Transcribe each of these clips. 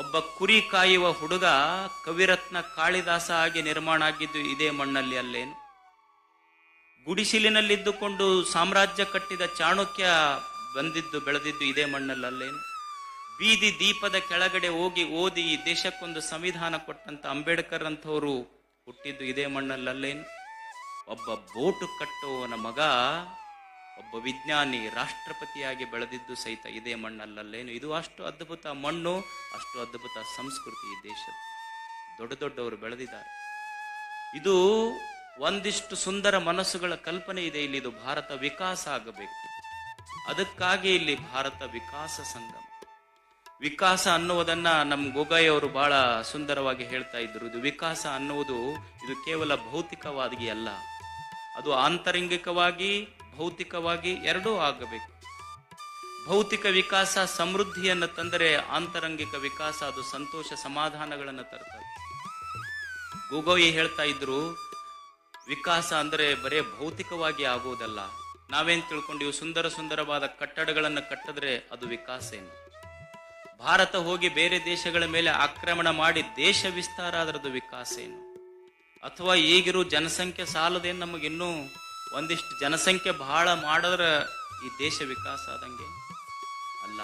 ಒಬ್ಬ ಕುರಿ ಕಾಯುವ ಹುಡುಗ ಕವಿರತ್ನ ಕಾಳಿದಾಸ ಆಗಿ ನಿರ್ಮಾಣ ಆಗಿದ್ದು ಇದೇ ಮಣ್ಣಲ್ಲಿ ಅಲ್ಲೇನು? ಗುಡಿಸಿಲಿನಲ್ಲಿದ್ದುಕೊಂಡು ಸಾಮ್ರಾಜ್ಯ ಕಟ್ಟಿದ ಚಾಣಕ್ಯ ಬಂದಿದ್ದು ಬೆಳೆದಿದ್ದು ಇದೇ ಮಣ್ಣಲ್ಲಿ ಅಲ್ಲೇನು? ಬೀದಿ ದೀಪದ ಕೆಳಗಡೆ ಹೋಗಿ ಓದಿ ಈ ದೇಶಕ್ಕೊಂದು ಸಂವಿಧಾನ ಕೊಟ್ಟಂತ ಅಂಬೇಡ್ಕರ್ ಅಂಥವರು ಹುಟ್ಟಿದ್ದು ಇದೇ ಮಣ್ಣಲ್ಲಲ್ಲೇನು ಒಬ್ಬ ಬೋಟು ಕಟ್ಟುವವನ ಮಗ ಒಬ್ಬ ವಿಜ್ಞಾನಿ ರಾಷ್ಟ್ರಪತಿಯಾಗಿ ಬೆಳೆದಿದ್ದು ಸಹಿತ ಇದೇ ಮಣ್ಣಲ್ಲಲ್ಲೇನು? ಇದು ಅಷ್ಟು ಅದ್ಭುತ ಮಣ್ಣು, ಅಷ್ಟು ಅದ್ಭುತ ಸಂಸ್ಕೃತಿ ಈ ದೇಶದ. ದೊಡ್ಡ ದೊಡ್ಡವರು ಬೆಳೆದಿದ್ದಾರೆ. ಇದು ಒಂದಿಷ್ಟು ಸುಂದರ ಮನಸ್ಸುಗಳ ಕಲ್ಪನೆ ಇದೆ. ಇಲ್ಲಿ ಇದು ಭಾರತ ವಿಕಾಸ ಆಗಬೇಕು. ಅದಕ್ಕಾಗಿ ಇಲ್ಲಿ ಭಾರತ ವಿಕಾಸ ಸಂಗಮ. ವಿಕಾಸ ಅನ್ನುವುದನ್ನ ನಮ್ಮ ಗೊಗಾಯಿ ಅವರು ಬಹಳ ಸುಂದರವಾಗಿ ಹೇಳ್ತಾ ಇದ್ರು. ಇದು ವಿಕಾಸ ಅನ್ನುವುದು ಇದು ಕೇವಲ ಭೌತಿಕವಾಗಿ ಅಲ್ಲ. ಅದು ಆಂತರಂಗಿಕವಾಗಿ ಭೌತಿಕವಾಗಿ ಎರಡೂ ಆಗಬೇಕು. ಭೌತಿಕ ವಿಕಾಸ ಸಮೃದ್ಧಿಯನ್ನು ತಂದರೆ ಆಂತರಂಗಿಕ ವಿಕಾಸ ಅದು ಸಂತೋಷ ಸಮಾಧಾನಗಳನ್ನು ತರ್ತದೆ. ಗೋಗೋಯಿ ಹೇಳ್ತಾ ಇದ್ರು, ವಿಕಾಸ ಅಂದ್ರೆ ಬರೇ ಭೌತಿಕವಾಗಿ ಆಗುವುದಲ್ಲ. ನಾವೇನ್ ತಿಳ್ಕೊಂಡಿವಿ? ಸುಂದರ ಸುಂದರವಾದ ಕಟ್ಟಡಗಳನ್ನು ಕಟ್ಟಿದ್ರೆ ಅದು ವಿಕಾಸ ಏನು? ಭಾರತ ಹೋಗಿ ಬೇರೆ ದೇಶಗಳ ಮೇಲೆ ಆಕ್ರಮಣ ಮಾಡಿ ದೇಶ ವಿಸ್ತಾರ ಅದರದ್ದು ವಿಕಾಸ ಏನು? ಅಥವಾ ಈಗಿರೋ ಜನಸಂಖ್ಯೆ ಸಾಲದೇನು ನಮಗಿನ್ನೂ ಒಂದಿಷ್ಟು ಜನಸಂಖ್ಯೆ ಬಹಳ ಮಾಡಿದ್ರೆ ಈ ದೇಶ ವಿಕಾಸ ಆದಂಗೆ ಅಲ್ಲ.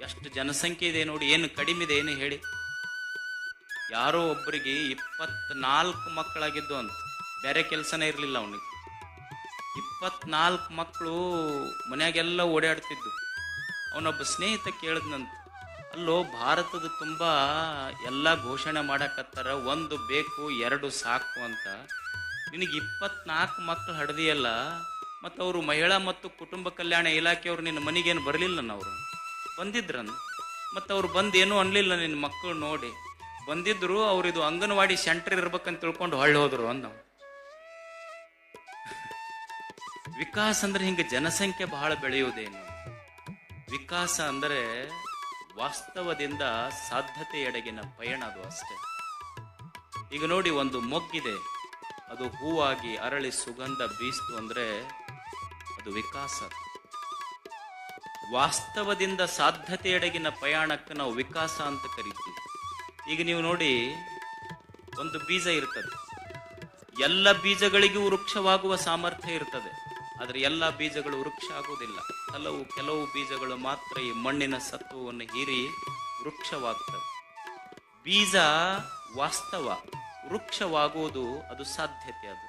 ಎಷ್ಟು ಜನಸಂಖ್ಯೆ ಇದೆ ನೋಡಿ, ಏನು ಕಡಿಮೆ ಇದೆ ಏನು ಹೇಳಿ. ಯಾರೋ ಒಬ್ಬರಿಗೆ ಇಪ್ಪತ್ನಾಲ್ಕು ಮಕ್ಕಳಾಗಿದ್ದು ಅಂತ. ಬೇರೆ ಕೆಲಸನೇ ಇರಲಿಲ್ಲ ಅವನಿಗೆ. ಇಪ್ಪತ್ನಾಲ್ಕು ಮಕ್ಕಳು ಮನೆಯಾಗೆಲ್ಲ ಓಡಾಡ್ತಿದ್ದು. ಅವನೊಬ್ಬ ಸ್ನೇಹಿತ ಕೇಳಿದ್ನಂತ. ಅಲ್ಲೋ, ಭಾರತದ ತುಂಬ ಎಲ್ಲ ಘೋಷಣೆ ಮಾಡಕತ್ತಾರ, ಒಂದು ಬೇಕು, ಎರಡು ಸಾಕು ಅಂತ. ನಿನಗೆ ಇಪ್ಪತ್ನಾಲ್ಕು ಮಕ್ಕಳು ಹಡ್ದಿಯಲ್ಲ, ಮತ್ತು ಅವರು ಮಹಿಳಾ ಮತ್ತು ಕುಟುಂಬ ಕಲ್ಯಾಣ ಇಲಾಖೆಯವರು ನಿನ್ನ ಮನೆಗೇನು ಬರಲಿಲ್ಲ ಅವರು? ಬಂದಿದ್ರನ್? ಮತ್ತು ಅವ್ರು ಬಂದು ಏನೂ ಅನ್ನಲಿಲ್ಲ ನಿನ್ನ ಮಕ್ಕಳು ನೋಡಿ. ಬಂದಿದ್ರು, ಅವ್ರು ಇದು ಅಂಗನವಾಡಿ ಸೆಂಟರ್ ಇರ್ಬೇಕಂತ ತಿಳ್ಕೊಂಡು ಹೊಳ್ಳಿ ಹೋದ್ರು ಅಂದ ವಿಕಾಸ ಅಂದ್ರೆ ಹಿಂಗೆ ಜನಸಂಖ್ಯೆ ಬಹಳ ಬೆಳೆಯುವುದೇನು? ವಿಕಾಸ ಅಂದರೆ ವಾಸ್ತವದಿಂದ ಸಾಧ್ಯತೆಯೆಡೆಗಿನ ಪಯಣ ಅದು ಅಷ್ಟೇ. ಈಗ ನೋಡಿ, ಒಂದು ಮೊಗ್ಗಿದೆ. ಅದು ಹೂವಾಗಿ ಅರಳಿ ಸುಗಂಧ ಬೀಸ್ತು ಅಂದ್ರೆ ಅದು ವಿಕಾಸ. ವಾಸ್ತವದಿಂದ ಸಾಧ್ಯತೆಯೆಡೆಗಿನ ಪ್ರಯಾಣಕ್ಕೆ ನಾವು ವಿಕಾಸ ಅಂತ ಕರಿತೀವಿ. ಈಗ ನೀವು ನೋಡಿ, ಒಂದು ಬೀಜ ಇರ್ತದೆ. ಎಲ್ಲ ಬೀಜಗಳಿಗೂ ವೃಕ್ಷವಾಗುವ ಸಾಮರ್ಥ್ಯ ಇರ್ತದೆ. ಆದರೆ ಎಲ್ಲ ಬೀಜಗಳು ವೃಕ್ಷ ಆಗುವುದಿಲ್ಲ. ಕೆಲವು ಕೆಲವು ಬೀಜಗಳು ಮಾತ್ರ ಈ ಮಣ್ಣಿನ ಸತ್ವವನ್ನು ಹೀರಿ ವೃಕ್ಷವಾಗ್ತವೆ. ಬೀಜ ವಾಸ್ತವ. ವೃಕ್ಷವಾಗುವುದು ಅದು ಸಾಧ್ಯತೆ ಅದು,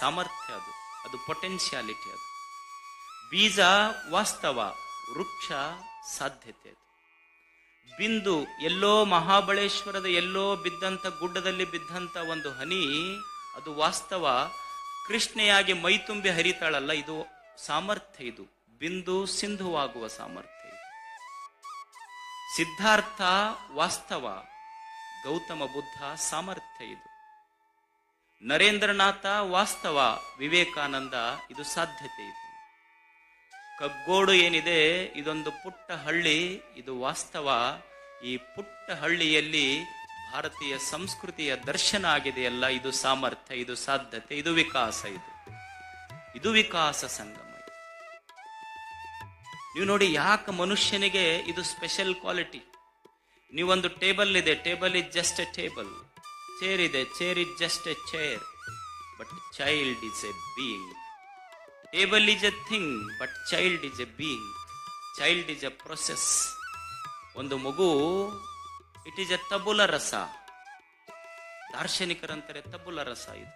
ಸಾಮರ್ಥ್ಯ ಅದು ಅದು ಪೊಟೆನ್ಶಿಯಾಲಿಟಿ ಅದು. ಬೀಜ ವಾಸ್ತವ, ವೃಕ್ಷ ಸಾಧ್ಯತೆ ಅದು. ಬಿಂದು ಎಲ್ಲೋ ಮಹಾಬಳೇಶ್ವರದ ಎಲ್ಲೋ ಬಿದ್ದಂತ ಗುಡ್ಡದಲ್ಲಿ ಬಿದ್ದಂತ ಒಂದು ಹನಿ, ಅದು ವಾಸ್ತವ, ಕೃಷ್ಣೆಯಾಗಿ ಮೈತುಂಬಿ ಹರಿತಾಳಲ್ಲ, ಇದು ಸಾಮರ್ಥ್ಯ ಇದು. ಬಿಂದು ಸಿಂಧುವಾಗುವ ಸಾಮರ್ಥ್ಯ ಸಿದ್ಧಾರ್ಥ ವಾಸ್ತವ, ಗೌತಮ ಬುದ್ಧ ಸಾಮರ್ಥ್ಯ ಇದು. ನರೇಂದ್ರನಾಥ ವಾಸ್ತವ ವಿವೇಕಾನಂದ ಇದು ಸಾಧ್ಯತೆ ಇದು. ಕಗ್ಗೋಡು ಏನಿದೆ, ಇದೊಂದು ಪುಟ್ಟ ಹಳ್ಳಿ, ಇದು ವಾಸ್ತವ. ಈ ಪುಟ್ಟ ಹಳ್ಳಿಯಲ್ಲಿ ಭಾರತೀಯ ಸಂಸ್ಕೃತಿಯ ದರ್ಶನ ಆಗಿದೆಯಲ್ಲ ಇದು ಸಾಮರ್ಥ್ಯ, ಇದು ಸಾಧ್ಯತೆ, ಇದು ವಿಕಾಸ ಇದು. ಇದು ವಿಕಾಸ ಸಂಗಮ. ನೀವು ನೋಡಿ ಯಾಕೆ ಮನುಷ್ಯನಿಗೆ ಇದು ಸ್ಪೆಷಲ್ ಕ್ವಾಲಿಟಿ ನೀವೊಂದು ಟೇಬಲ್ ಇದೆ table is just a table chair ಇದೆ. Chair is just a chair but child is a being table is a thing but child is a being child is a process ಒಂದು ಮಗು it is A ತಬುಲ ರಸ ದಾರ್ಶನಿಕರಂತಾರೆ ತಬುಲ ರಸ ಇದು.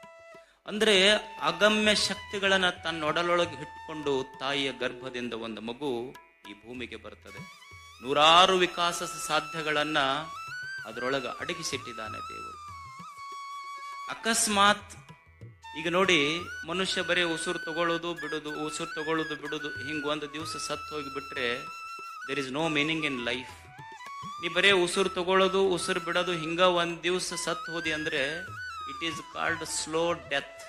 ಅಂದ್ರೆ ಅಗಮ್ಯ ಶಕ್ತಿಗಳನ್ನ ತನ್ನೊಡಲೊಳಗೆ ಇಟ್ಕೊಂಡು ತಾಯಿಯ ಗರ್ಭದಿಂದ ಒಂದು ಮಗು ಈ ಭೂಮಿಗೆ ಬರ್ತದೆ. ನೂರಾರು ವಿಕಾಸ ಸಾಧ್ಯಗಳನ್ನ ಅದರೊಳಗೆ ಅಡಗಿಸಿಟ್ಟಿದ್ದಾನೆ ದೇವರು. ಅಕಸ್ಮಾತ್, ಈಗ ನೋಡಿ, ಮನುಷ್ಯ ಬರೀ ಉಸಿರು ತಗೊಳ್ಳೋದು ಬಿಡೋದು, ಉಸಿರು ತಗೊಳ್ಳೋದು ಬಿಡೋದು, ಹಿಂಗೆ ಒಂದು ದಿವಸ ಸತ್ತು ಹೋಗಿಬಿಟ್ರೆ there is no meaning in life ನೀ ಬರೀ ಉಸಿರು ತಗೊಳ್ಳೋದು ಉಸಿರು ಬಿಡೋದು, ಹಿಂಗ ಒಂದು ದಿವಸ ಸತ್ತು ಹೋದಿ ಅಂದ್ರೆ it is called slow death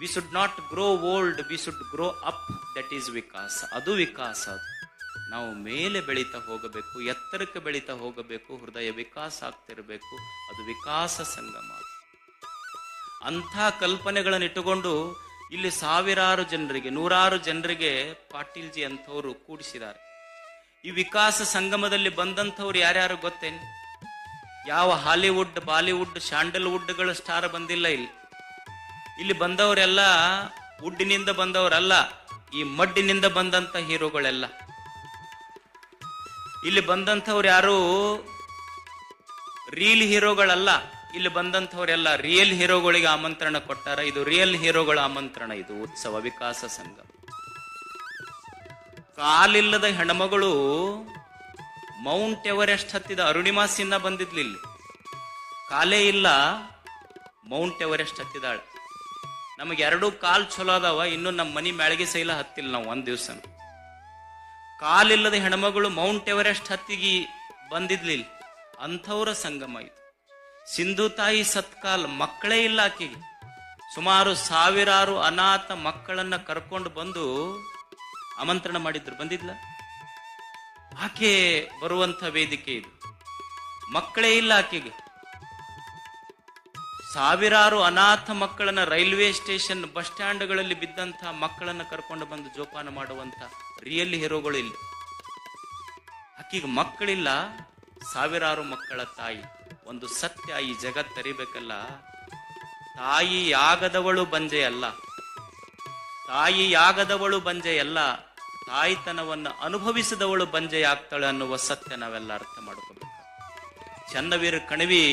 we should not grow old we should grow up that is Vikas. ಅದು ವಿಕಾಸ ಅದು. ನಾವು ಮೇಲೆ ಬೆಳೀತಾ ಹೋಗಬೇಕು, ಎತ್ತರಕ್ಕೆ ಬೆಳೀತಾ ಹೋಗಬೇಕು, ಹೃದಯ ವಿಕಾಸ ಆಗ್ತಿರಬೇಕು, ಅದು ವಿಕಾಸ ಸಂಗಮ. ಅಂಥ ಕಲ್ಪನೆಗಳನ್ನು ಇಟ್ಟುಕೊಂಡು ಇಲ್ಲಿ ಸಾವಿರಾರು ಜನರಿಗೆ, ನೂರಾರು ಜನರಿಗೆ ಪಾಟೀಲ್ಜಿ ಅಂಥವರು ಕೂಡಿಸಿದ್ದಾರೆ. ಈ ವಿಕಾಸ ಸಂಗಮದಲ್ಲಿ ಬಂದಂಥವ್ರು ಯಾರ್ಯಾರು ಗೊತ್ತೇನು ಯಾವ ಹಾಲಿವುಡ್, ಬಾಲಿವುಡ್ ಸ್ಯಾಂಡಲ್ವುಡ್ಗಳ ಸ್ಟಾರ್ ಬಂದಿಲ್ಲ ಇಲ್ಲಿ. ಇಲ್ಲಿ ಬಂದವರೆಲ್ಲ ವುಡ್ಡಿನಿಂದ ಬಂದವರಲ್ಲ, ಈ ಮಡ್ಡಿನಿಂದ ಬಂದಂತ ಹೀರೋಗಳೆಲ್ಲ. ಇಲ್ಲಿ ಬಂದಂಥವ್ರು ಯಾರು ರೀಲ್ ಹೀರೋಗಳಲ್ಲ ಇಲ್ಲಿ ಬಂದಂಥವರೆಲ್ಲ ರಿಯಲ್ ಹೀರೋಗಳಿಗೆ ಆಮಂತ್ರಣ ಕೊಟ್ಟಾರ. ಇದು ರಿಯಲ್ ಹೀರೋಗಳ ಆಮಂತ್ರಣ ಇದು, ಉತ್ಸವ ವಿಕಾಸ ಸಂಘ. ಕಾಲಿಲ್ಲದ ಹೆಣ್ಮಗಳು ಮೌಂಟ್ ಎವರೆಸ್ಟ್ ಹತ್ತಿದ ಅರುಣಿಮಾ ಸಿನ್ಹಾ ಬಂದಿದ್ಲಿ ಇಲ್ಲಿ. ಕಾಲೇ ಇಲ್ಲ, ಮೌಂಟ್ ಎವರೆಸ್ಟ್ ಹತ್ತಿದಾಳೆ. ನಮಗೆ ಎರಡೂ ಕಾಲ್ ಚಲೋ ಅದಾವ, ಇನ್ನು ನಮ್ಮ ಮನಿ ಮ್ಯಾಳಿಗೆ ಇಲ್ಲ ಹತ್ತಿಲ್ಲ ನಾವು ಒಂದ್ ದಿವ್ಸ ಕಾಲಿಲ್ಲದ ಹೆಣ್ಮಗಳು ಮೌಂಟ್ ಎವರೆಸ್ಟ್ ಹತ್ತಿಗೆ ಬಂದಿದ್ಲಿಲ್ಲ. ಅಂಥವ್ರ ಸಂಗಮ ಇದು. ಸಿಂಧು ತಾಯಿ ಸತ್ಕಾಲ್ ಮಕ್ಕಳೇ ಇಲ್ಲ ಆಕೆಗೆ. ಸುಮಾರು ಸಾವಿರಾರು ಅನಾಥ ಮಕ್ಕಳನ್ನ ಕರ್ಕೊಂಡು ಬಂದು ಆಮಂತ್ರಣ ಮಾಡಿದ್ರು. ಬಂದಿದ್ಲ? ಆಕೆ ಬರುವಂತ ವೇದಿಕೆ ಇದು. ಮಕ್ಕಳೇ ಇಲ್ಲ ಆಕೆಗೆ. ಸಾವಿರಾರು ಅನಾಥ ಮಕ್ಕಳನ್ನ ರೈಲ್ವೆ ಸ್ಟೇಷನ್ ಬಸ್ ಸ್ಟ್ಯಾಂಡ್ಗಳಲ್ಲಿ ಬಿದ್ದಂತ ಮಕ್ಕಳನ್ನ ಕರ್ಕೊಂಡು ಬಂದು ಜೋಪಾನ ಮಾಡುವಂತ ರಿಯಲ್ ಹೀರೋಗಳು ಇಲ್ಲಿ. ಆಕೆಗೆ ಮಕ್ಕಳಿಲ್ಲ, ಸಾವಿರಾರು ಮಕ್ಕಳ ತಾಯಿ. ಒಂದು ಸತ್ಯ ಈ ಜಗತ್ತರಿಬೇಕಲ್ಲ ತಾಯಿ ಯಾಗದವಳು ಬಂಜೆಯಲ್ಲ ತಾಯಿ ಯಾಗದವಳು ಬಂಜೆ ಅಲ್ಲ. ತಾಯ್ತನವನ್ನು ಅನುಭವಿಸಿದವಳು ಬಂಜೆಯಾಗ್ತಾಳೆ ಅನ್ನುವ ಸತ್ಯ ನಾವೆಲ್ಲ ಅರ್ಥ ಮಾಡ್ಕೋಬೇಕು. ಚನ್ನವೀರ ಕಣವಿ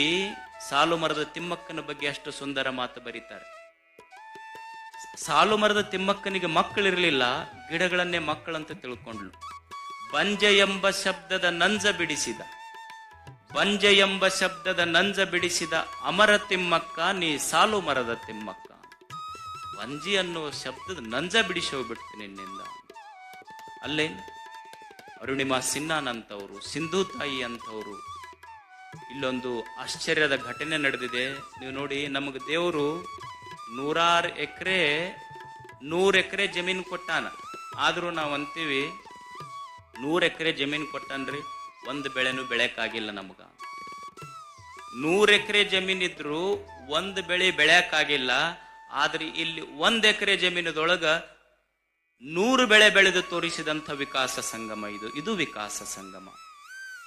ಸಾಲು ಮರದ ತಿಮ್ಮಕ್ಕನ ಬಗ್ಗೆ ಅಷ್ಟು ಸುಂದರ ಮಾತು ಬರೀತಾರೆ. ಸಾಲು ಮರದ ತಿಮ್ಮಕ್ಕನಿಗೆ ಮಕ್ಕಳಿರಲಿಲ್ಲ, ಗಿಡಗಳನ್ನೇ ಮಕ್ಕಳಂತ ತಿಳ್ಕೊಂಡ್ಲು ಬಂಜ ಎಂಬ ಶಬ್ದದ ನಂಜ ಬಿಡಿಸಿದ. ಬಂಜ ಎಂಬ ಶಬ್ದದ ನಂಜ ಬಿಡಿಸಿದ ಅಮರ ತಿಮ್ಮಕ್ಕ, ನೀ ಸಾಲು ಮರದ ತಿಮ್ಮಕ್ಕ. ಬಂಜಿ ಅನ್ನುವ ಶಬ್ದದ ನಂಜ ಬಿಡಿಸಿ ಬಿಡ್ತೀನಿ ನಿನ್ನಿಂದ. ಅಲ್ಲೇನು? ಅರುಣಿಮಾ ಸಿನ್ನಾನ್ ಅಂತವರು ಸಿಂಧು ತಾಯಿ ಅಂತವರು ಇಲ್ಲೊಂದು ಆಶ್ಚರ್ಯದ ಘಟನೆ ನಡೆದಿದೆ. ನೀವು ನೋಡಿ, ನಮಗೆ ದೇವರು ನೂರಾರು ಎಕರೆ, ನೂರು ಎಕರೆ ಜಮೀನು ಕೊಟ್ಟಾನ. ಆದರೂ ನಾವು ಅಂತೀವಿ, ನೂರು ಎಕರೆ ಜಮೀನು ಕೊಟ್ಟನ್ರಿ ಒಂದು ಬೆಳೆನೂ ಬೆಳೆಯಕ್ಕಾಗಿಲ್ಲ ನಮಗ. ನೂರು ಎಕರೆ ಜಮೀನಿದ್ರು ಒಂದು ಬೆಳೆ ಬೆಳೆಯಕ್ಕಾಗಿಲ್ಲ. ಆದ್ರೆ ಇಲ್ಲಿ ಒಂದ್ ಎಕರೆ ಜಮೀನದೊಳಗ ನೂರು ಬೆಳೆ ಬೆಳೆದು ತೋರಿಸಿದಂಥ ವಿಕಾಸ ಸಂಗಮ ಇದು. ಇದು ವಿಕಾಸ ಸಂಗಮ.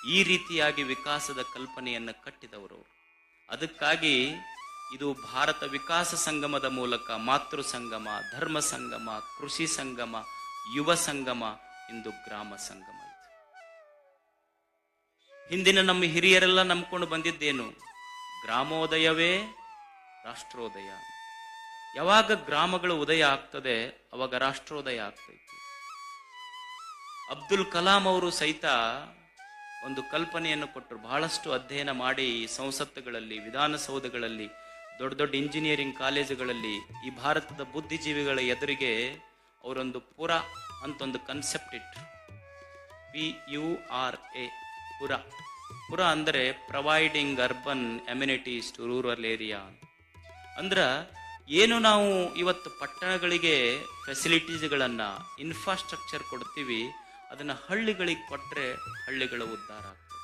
ಈ ರೀತಿಯಾಗಿ ವಿಕಾಸದ ಕಲ್ಪನೆಯನ್ನು ಕಟ್ಟಿದವರು. ಅದಕ್ಕಾಗಿ ಇದು ಭಾರತ ವಿಕಾಸ ಸಂಗಮದ ಮೂಲಕ ಮಾತೃ ಸಂಗಮ, ಧರ್ಮ ಸಂಗಮ, ಕೃಷಿ ಸಂಗಮ, ಯುವ ಸಂಗಮ ಇಂದು ಗ್ರಾಮ ಸಂಗಮ ಇದು. ಹಿಂದಿನ ನಮ್ಮ ಹಿರಿಯರೆಲ್ಲ ನಂಬ್ಕೊಂಡು ಬಂದಿದ್ದೇನು? ಗ್ರಾಮೋದಯವೇ, ರಾಷ್ಟ್ರೋದಯ. ಯಾವಾಗ ಗ್ರಾಮಗಳು ಉದಯ ಆಗ್ತದೆ, ಅವಾಗ ರಾಷ್ಟ್ರೋದಯ ಆಗ್ತೈತಿ. ಅಬ್ದುಲ್ ಕಲಾಂ ಅವರು ಸಹಿತ ಒಂದು ಕಲ್ಪನೆಯನ್ನು ಕೊಟ್ಟರು. ಬಹಳಷ್ಟು ಅಧ್ಯಯನ ಮಾಡಿ ಸಂಸತ್ತುಗಳಲ್ಲಿ, ವಿಧಾನಸೌಧಗಳಲ್ಲಿ, ದೊಡ್ಡ ದೊಡ್ಡ ಇಂಜಿನಿಯರಿಂಗ್ ಕಾಲೇಜುಗಳಲ್ಲಿ ಈ ಭಾರತದ ಬುದ್ಧಿಜೀವಿಗಳ ಎದುರಿಗೆ ಅವರೊಂದು ಪುರ ಅಂತ ಒಂದು ಕನ್ಸೆಪ್ಟ್ ಇಟ್ರು. ಪಿ ಯು ಆರ್ ಎ, ಪುರ. ಪುರ ಅಂದರೆ providing urban amenities to rural area ಅಂದ್ರೆ ಏನು ನಾವು ಇವತ್ತು ಪಟ್ಟಣಗಳಿಗೆ ಫೆಸಿಲಿಟೀಸ್ಗಳನ್ನು ಇನ್ಫ್ರಾಸ್ಟ್ರಕ್ಚರ್ ಕೊಡ್ತೀವಿ ಅದನ್ನ ಹಳ್ಳಿಗಳಿಗೆ ಕೊಟ್ಟರೆ ಹಳ್ಳಿಗಳ ಉದ್ಧಾರ ಆಗ್ತದೆ